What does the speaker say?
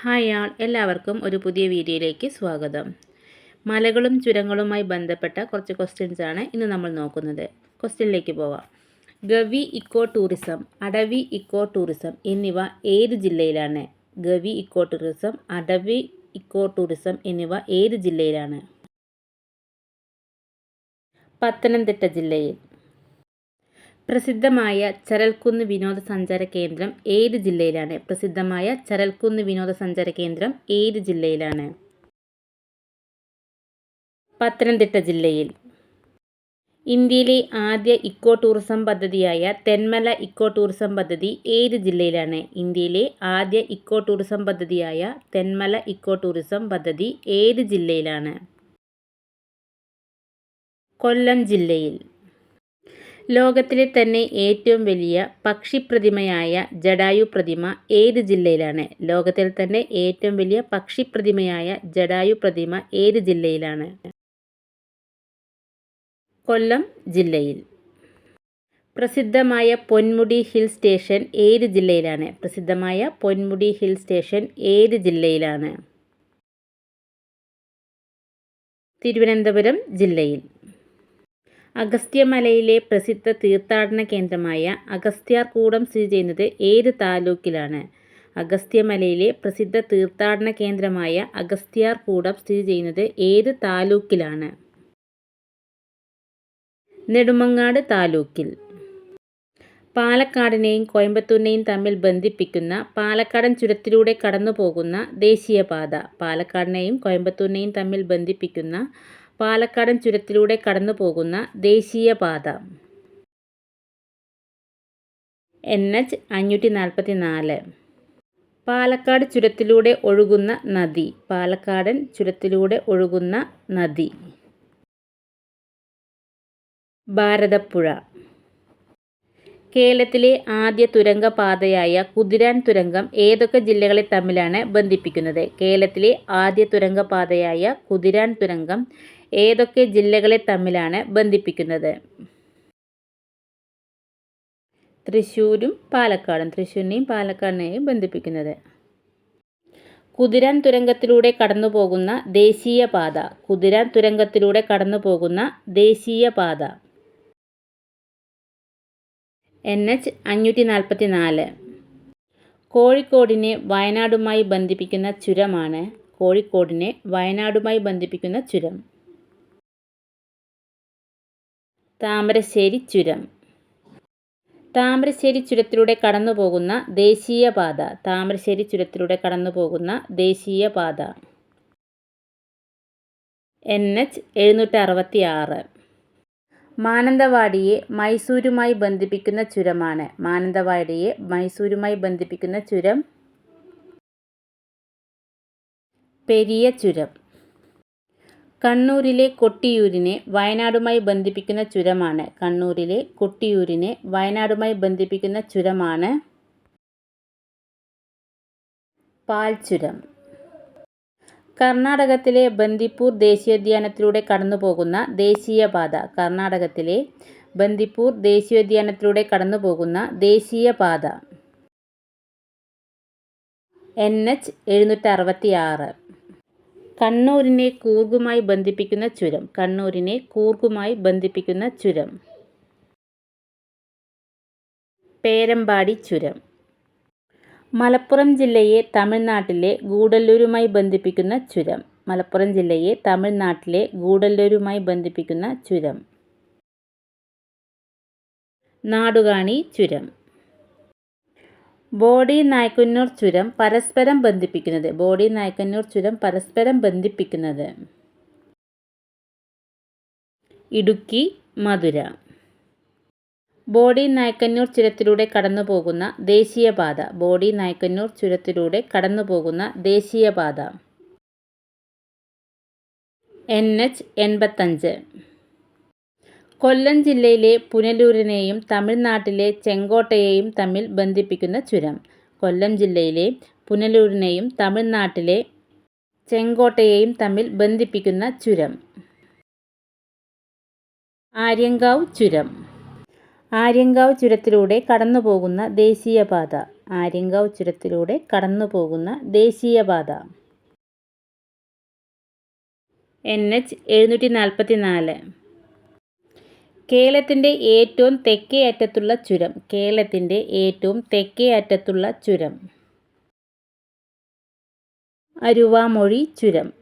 Hi ആൾ എല്ലാവർക്കും ഒരു പുതിയ വീഡിയോയിലേക്ക് സ്വാഗതം. മലകളും ചുരങ്ങളുമായി ബന്ധപ്പെട്ട കുറച്ച് ക്വസ്റ്റ്യൻസ് ആണ് ഇന്ന് നമ്മൾ നോക്കുന്നത്. ക്വസ്റ്റ്യനിലേക്ക് പോവാം. Gavi eco tourism Adavi eco tourism എന്നിവ ഏത് ജില്ലയിലാണ്? Gavi eco tourism Adavi eco tourism എന്നിവ ഏത് ജില്ലയിലാണ്? പത്തനംതിട്ട ജില്ലയിൽ. പ്രസിദ്ധമായ ചരൽക്കുന്ന് വിനോദസഞ്ചാര കേന്ദ്രം ഏത് ജില്ലയിലാണ്? പ്രസിദ്ധമായ ചരൽക്കുന്ന് വിനോദസഞ്ചാര കേന്ദ്രം ഏത് ജില്ലയിലാണ്? പത്തനംതിട്ട ജില്ലയിൽ. ഇന്ത്യയിലെ ആദ്യ ഇക്കോ ടൂറിസം പദ്ധതിയായ തെന്മല ഇക്കോ ടൂറിസം പദ്ധതി ഏത് ജില്ലയിലാണ്? ഇന്ത്യയിലെ ആദ്യ ഇക്കോ ടൂറിസം പദ്ധതിയായ തെന്മല ഇക്കോ ടൂറിസം പദ്ധതി ഏത് ജില്ലയിലാണ്? കൊല്ലം ജില്ലയിൽ. ലോകത്തിലെ തന്നെ ഏറ്റവും വലിയ പക്ഷിപ്രതിമയായ ജഡായു പ്രതിമ ഏത് ജില്ലയിലാണ്? ലോകത്തിൽ തന്നെ ഏറ്റവും വലിയ പക്ഷിപ്രതിമയായ ജഡായു പ്രതിമ ഏത് ജില്ലയിലാണ്? കൊല്ലം ജില്ലയിൽ. പ്രസിദ്ധമായ പൊന്മുടി ഹിൽ സ്റ്റേഷൻ ഏത് ജില്ലയിലാണ്? പ്രസിദ്ധമായ പൊന്മുടി ഹിൽ സ്റ്റേഷൻ ഏത് ജില്ലയിലാണ്? തിരുവനന്തപുരം ജില്ലയിൽ. അഗസ്ത്യമലയിലെ പ്രസിദ്ധ തീർത്ഥാടന കേന്ദ്രമായ അഗസ്ത്യാർകൂടം സ്ഥിതി ചെയ്യുന്നത് ഏത് താലൂക്കിലാണ്? അഗസ്ത്യമലയിലെ പ്രസിദ്ധ തീർത്ഥാടന കേന്ദ്രമായ അഗസ്ത്യാർകൂടം സ്ഥിതി ചെയ്യുന്നത് ഏത് താലൂക്കിലാണ്? നെടുമങ്ങാട് താലൂക്കിൽ. പാലക്കാടിനെയും കോയമ്പത്തൂരിനെയും തമ്മിൽ ബന്ധിപ്പിക്കുന്ന പാലക്കാടൻ ചുരത്തിലൂടെ കടന്നു പോകുന്ന ദേശീയപാത. പാലക്കാടിനെയും കോയമ്പത്തൂരിനെയും തമ്മിൽ ബന്ധിപ്പിക്കുന്ന പാലക്കാടൻ ചുരത്തിലൂടെ കടന്നു പോകുന്ന ദേശീയപാത. എൻ. എച്ച്. അഞ്ഞൂറ്റി നാൽപ്പത്തി നാല് പാലക്കാട് ചുരത്തിലൂടെ ഒഴുകുന്ന നദി. പാലക്കാടൻ ചുരത്തിലൂടെ ഒഴുകുന്ന നദി. ഭാരതപ്പുഴ. കേരളത്തിലെ ആദ്യ തുരങ്കപാതയായ കുതിരാൻ തുരങ്കം ഏതൊക്കെ ജില്ലകളെ തമ്മിലാണ് ബന്ധിപ്പിക്കുന്നത്? കേരളത്തിലെ ആദ്യ തുരങ്കപാതയായ കുതിരാൻ തുരങ്കം ഏതൊക്കെ ജില്ലകളെ തമ്മിലാണ് ബന്ധിപ്പിക്കുന്നത്? തൃശ്ശൂരും പാലക്കാടും തൃശ്ശൂരിനെയും പാലക്കാടിനെയും ബന്ധിപ്പിക്കുന്നത്. കുതിരാൻ തുരങ്കത്തിലൂടെ കടന്നു പോകുന്ന ദേശീയപാത കുതിരാൻ തുരങ്കത്തിലൂടെ കടന്നു പോകുന്ന ദേശീയപാത. എൻ എച്ച് അഞ്ഞൂറ്റി നാൽപ്പത്തി നാല് കോഴിക്കോടിനെ വയനാടുമായി ബന്ധിപ്പിക്കുന്ന ചുരമാണ് കോഴിക്കോടിനെ വയനാടുമായി ബന്ധിപ്പിക്കുന്ന ചുരം. താമരശ്ശേരി ചുരം. താമരശ്ശേരി ചുരത്തിലൂടെ കടന്നുപോകുന്ന ദേശീയപാത താമരശ്ശേരി ചുരത്തിലൂടെ കടന്നുപോകുന്ന ദേശീയപാത എൻ എച്ച് എഴുന്നൂറ്റി അറുപത്തി ആറ് മാനന്തവാടിയെ മൈസൂരുമായി ബന്ധിപ്പിക്കുന്ന ചുരമാണ്. മാനന്തവാടിയെ മൈസൂരുമായി ബന്ധിപ്പിക്കുന്ന ചുരം പെരിയ ചുരം. കണ്ണൂരിലെ കൊട്ടിയൂരിനെ വയനാടുമായി ബന്ധിപ്പിക്കുന്ന ചുരമാണ്. കണ്ണൂരിലെ കൊട്ടിയൂരിനെ വയനാടുമായി ബന്ധിപ്പിക്കുന്ന ചുരമാണ് പാൽച്ചുരം. കർണാടകത്തിലെ ബന്ദിപ്പൂർ ദേശീയോദ്യാനത്തിലൂടെ കടന്നുപോകുന്ന ദേശീയപാത. കർണാടകത്തിലെ ബന്ദിപ്പൂർ ദേശീയോദ്യാനത്തിലൂടെ കടന്നുപോകുന്ന ദേശീയപാത. എൻ. എച്ച്. എഴുന്നൂറ്റി അറുപത്തി ആറ് കണ്ണൂരിനെ കൂർഗുമായി ബന്ധിപ്പിക്കുന്ന ചുരം. കണ്ണൂരിനെ കൂർഗുമായി ബന്ധിപ്പിക്കുന്ന ചുരം. പേരമ്പാടി ചുരം. മലപ്പുറം ജില്ലയെ തമിഴ്നാട്ടിലെ ഗൂഡല്ലൂരുമായി ബന്ധിപ്പിക്കുന്ന ചുരം. മലപ്പുറം ജില്ലയെ തമിഴ്നാട്ടിലെ ഗൂഡല്ലൂരുമായി ബന്ധിപ്പിക്കുന്ന ചുരം. നാടുകാണി ചുരം. ബോഡി നായ്ക്കന്നൂർ ചുരം പരസ്പരം ബന്ധിപ്പിക്കുന്നത്. ബോഡി നായ്ക്കന്നൂർ ചുരം പരസ്പരം ബന്ധിപ്പിക്കുന്നത്. ഇടുക്കി മധുര. ബോഡി നായ്ക്കന്നൂർ ചുരത്തിലൂടെ കടന്നു പോകുന്ന ദേശീയപാത. ബോഡി നായ്ക്കന്നൂർ ചുരത്തിലൂടെ കടന്നു പോകുന്ന ദേശീയപാത. എൻ എച്ച് എൺപത്തഞ്ച്. കൊല്ലം ജില്ലയിലെ പുനലൂരിനെയും തമിഴ്നാട്ടിലെ ചെങ്കോട്ടയെയും തമ്മിൽ ബന്ധിപ്പിക്കുന്ന ചുരം. കൊല്ലം ജില്ലയിലെ പുനലൂരിനെയും തമിഴ്നാട്ടിലെ ചെങ്കോട്ടയെയും തമ്മിൽ ബന്ധിപ്പിക്കുന്ന ചുരം. ആര്യങ്കാവ് ചുരം. ആര്യങ്കാവ് ചുരത്തിലൂടെ കടന്നുപോകുന്ന ദേശീയപാത. ആര്യങ്കാവ് ചുരത്തിലൂടെ കടന്നു പോകുന്ന ദേശീയപാത. എൻ എച്ച് എഴുന്നൂറ്റി നാൽപ്പത്തി നാല് കേരളത്തിന്റെ ഏറ്റവും തെക്കേ അറ്റത്തുള്ള ചുരം. കേരളത്തിന്റെ ഏറ്റവും തെക്കേ അറ്റത്തുള്ള ചുരം. അരുവാമൊഴി ചുരം.